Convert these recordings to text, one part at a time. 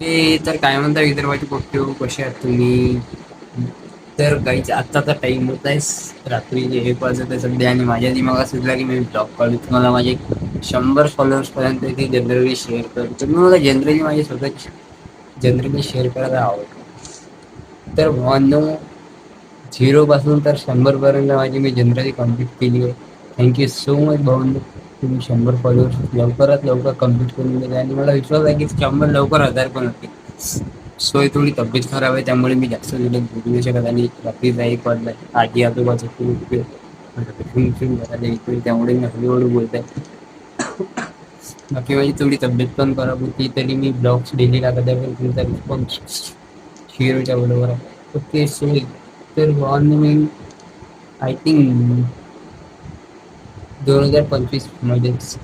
ते तर काय म्हणता विदर्भाची गोष्टी कशी आहात तुम्ही? तर गाईज आत्ताचा टाइम होत आहे रात्री एक वाजत आहे सध्या आणि माझ्या दिमागात सुचला की मी ब्लॉग काढू. तुम्हाला माझे शंभर फॉलोअर्स पर्यंत ते जनरली शेअर करतो तुम्ही मला जनरली माझे स्वतः जनरली शेअर करायला आवडतं. तर भावांनो झिरो पासून तर शंभर पर्यंत माझी मी जनरली कंप्लीट केली आहे. थँक्यू सो मच भावांनो तुम्ही शंभर फॉलोअर्स लवकरात लवकर कंप्लीट करून दिले आणि मला विश्वास आहे की शंभर लवकर हज़ार पण होतील. सो थोडी तब्येत खराब आहे, त्यामुळे मी जास्त दिवस बोलू नाही शकत आणि रात्रीचा एक वाजला आजी आजोबाचं खूप त्यामुळे मी हळूहळू बोलत आहे बाकी माझी थोडी तब्येत पण खराब होती, तरी मी ब्लॉग्स डेली टाकत आहे, पण तुमचा रिस्पॉन्स शिरोच्या बरोबर आहे. ओके सो तर मी आय थिंक दोन हजार पंचवीस मध्येच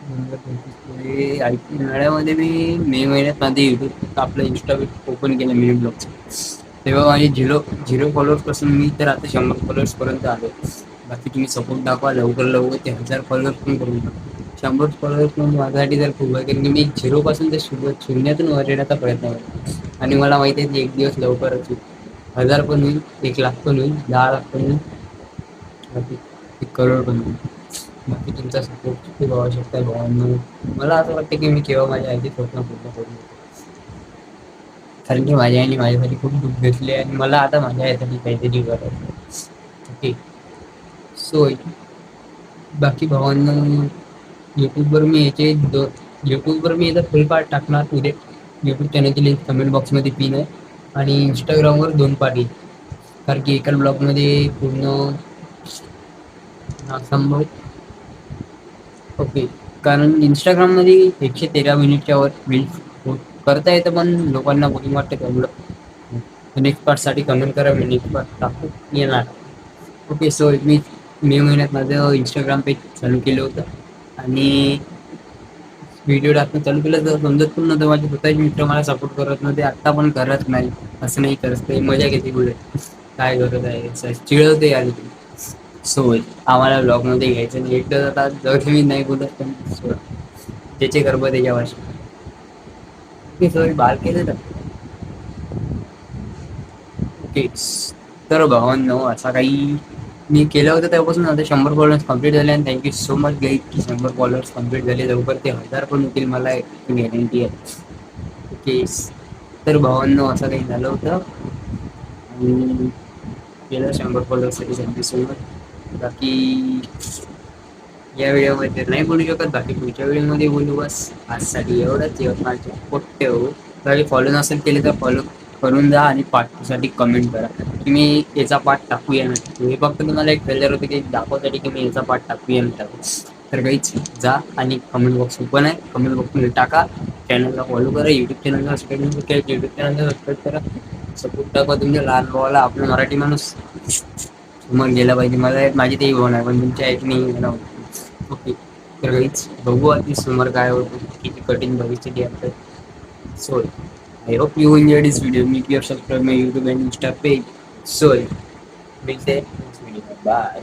दोन हजार पंचवीसमध्ये आय थिंक उन्हाळ्यामध्ये मी मे महिन्यात माझे युट्यूब आपलं इन्स्टा ओपन केलं मिनी ब्लॉगचं तेव्हा माझे झिरो झिरो फॉलोअर्सपासून मी तर आता शंभर फॉलोअर्स पर्यंत आलो. बाकी तुम्ही सपोर्ट दाखवा लवकर लवकर ते हजार फॉलोअर्स पण करून टाका. शंभर फॉलोअर्स म्हणजे पण माझ्यासाठी जर खूप आहे कारण की मी झिरोपासून ते सुरुवात शून्यातून वर येण्याचा प्रयत्न करतो. आणि मला माहिती आहे की एक दिवस लवकरच होईल. हजार पण होईल एक लाख पण होईल दहा लाख पण होईल. बाकी एक करोड बनवू बाकी तुमचा सपोर्ट खूप आवश्यकता आहे भावांनो. मला असं वाटतं की मी केव्हा माझ्या आईचे स्वप्न पूर्ण करून कारण की माझ्या आईने माझ्यासाठी खूप दुःख घेतले आणि मला आता माझ्या आईसाठी काहीतरी करायचं ओके सो बाकी भावांना युट्यूबवर मी याचे दो युट्यूबवर मी याचा फुल पार्ट टाकणार. उद्या युट्यूब चॅनलची लिंक कमेंट बॉक्समध्ये पिन आहे. आणि इंस्टाग्रामवर दोन पार्ट येईल. कारण की एका ब्लॉगमध्ये पूर्ण असंभव ओके कारण इंस्टाग्राममध्ये एकशे तेरा मिनिटच्या वर रील्स करता येतं पण लोकांना बोरिंग वाटतं तेवढं नेक्स्ट पार्टसाठी कमेंट करा मी नेक्स्ट पार्ट टाकू येणार. ओके सो मी मे महिन्यात माझं इंस्टाग्राम पेज चालू केलं होतं. आणि व्हिडिओ टाकणं चालू केलं तर समजत पण नव्हतं माझे स्वतःचे मित्र मला सपोर्ट करत नव्हते. आत्ता पण करत नाही. असं नाही करत. ते मजा घेते पुढे. काय करत आहे? चिळवते आली सो आम्हाला ब्लॉगमध्ये घ्यायचं नाही. एकदा आता जर मी नाही बोलत पण त्याचे गर्भ त्याच्या भाषेत सॉरी बाल केलं तर ओके तर भावांनो असा काही मी केलं होतं तेव्हापासून. आता शंभर फॉलोअर्स कंप्लीट झाले आणि थँक्यू सो मच गाईड की शंभर फॉलोअर्स कंप्लीट झाले. लवकर ते हजार पण होतील मला एक गॅरंटी आहे. ओके तर भावांनो असं काही झालं होतं. आणि केलं शंभर फॉलोअर्ससाठी थँक्यू सो मच बाकी या व्हिडिओमध्ये नाही बोलू शकत बाकी पुढच्या व्हिडिओमध्ये बोलू बस. आजसाठी एवढंच यवतमाळचे पोट्टे हो. जर फॉलो नसेल केले तर फॉलो करून जा आणि पार्टसाठी कमेंट करा. की मी याचा पार्ट टाकूया नाही. हे फक्त तुम्हाला एक ट्रेलर होते की दाखवसाठी की मी याचा पार्ट टाकूया ना टाकू तर काहीच जा आणि कमेंट बॉक्स ओपन आहे. कमेंट बॉक्समध्ये टाका. चॅनलला फॉलो करा. यूट्यूब चॅनलला सबस्क्राईब करा यूट्यूब चॅनलला सबस्क्राईब करा. सपोर्ट टाका तुमच्या लहान भावाला. आपला मराठी माणूस. मन गेला पाहिजे. मला माझी ते होणार पण तुमच्या ऐक नाही होणार ओके. तर काहीच बघू आधी समोर काय होतं. किती कठीण भविष्य डे आपलं सोय I hope you in your video me your subscribe my YouTube and Insta page सोय मी बाय